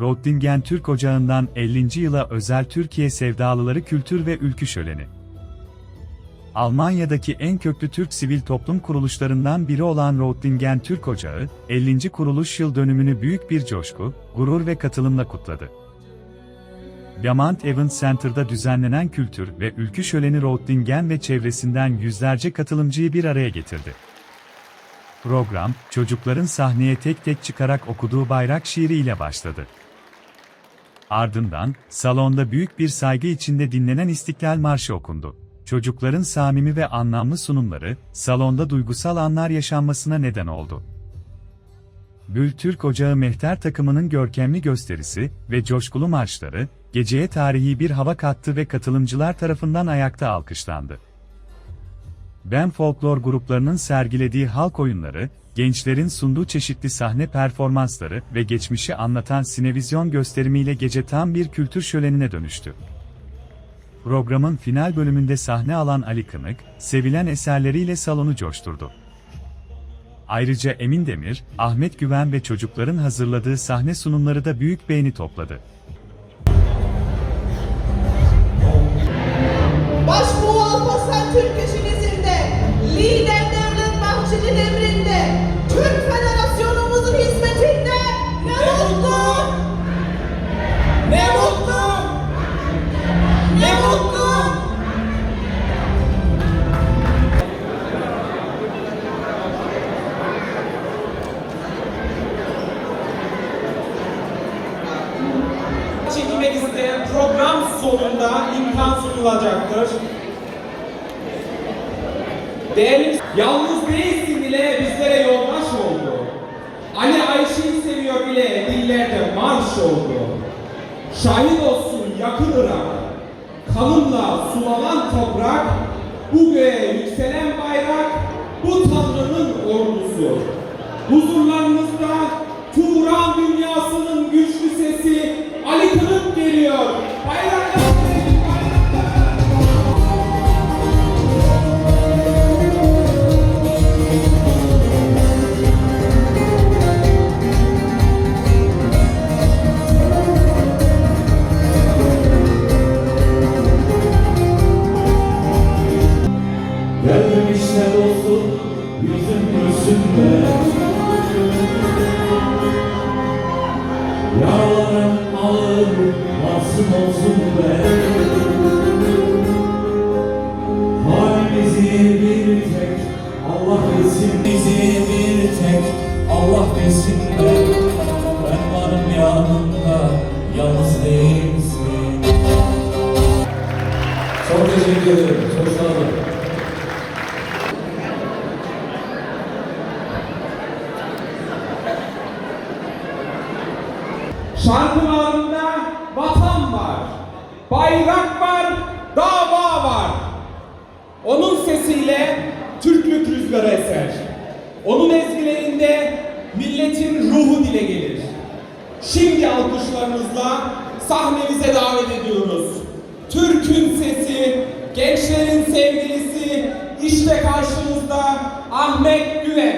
Röttingen Türk Ocağı'ndan 50. yıla özel Türkiye Sevdalıları Kültür ve Ülkü Şöleni. Almanya'daki en köklü Türk sivil toplum kuruluşlarından biri olan Röttingen Türk Ocağı, 50. kuruluş yıl dönümünü büyük bir coşku, gurur ve katılımla kutladı. Diamant Event Center'da düzenlenen kültür ve ülkü şöleni Röttingen ve çevresinden yüzlerce katılımcıyı bir araya getirdi. Program, çocukların sahneye tek tek çıkarak okuduğu bayrak şiiri ile başladı. Ardından, salonda büyük bir saygı içinde dinlenen İstiklal Marşı okundu. Çocukların samimi ve anlamlı sunumları, salonda duygusal anlar yaşanmasına neden oldu. Bül Türk Ocağı Mehter takımının görkemli gösterisi ve coşkulu marşları, geceye tarihi bir hava kattı ve katılımcılar tarafından ayakta alkışlandı. Ben folklor gruplarının sergilediği halk oyunları, gençlerin sunduğu çeşitli sahne performansları ve geçmişi anlatan sinevizyon gösterimiyle gece tam bir kültür şölenine dönüştü. Programın final bölümünde sahne alan Ali Kınık, sevilen eserleriyle salonu coşturdu. Ayrıca Emin Demir, Ahmet Güven ve çocukların hazırladığı sahne sunumları da büyük beğeni topladı. Çekmek isteyen program sonunda imkan sunulacaktır. Değerli yalnız değilsin bile bizlere yoldaş oldu. Ali Ayşe'yi seviyor bile dillerde marş oldu. Şahit olsun yakın Irak, kanımla sulanan toprak, bu göğe yükselen bayrak, bu Tanrı'nın ordusu. Huzurlarınızda Senhor. Bir tek Allah bilsin Bizi bir tek Allah bilsin be Ben varım yanında yalnız değilsin Çok teşekkür ederim. Çok sağ olun. Şarkılarında vatan var, bayrak var, dava var. Onun sesiyle Türklük rüzgarı eser. Onun ezgilerinde milletin ruhu dile gelir. Şimdi alkışlarınızla sahnemize davet ediyoruz. Türk'ün sesi, gençlerin sevgilisi, işte karşınızda Ahmet Güven.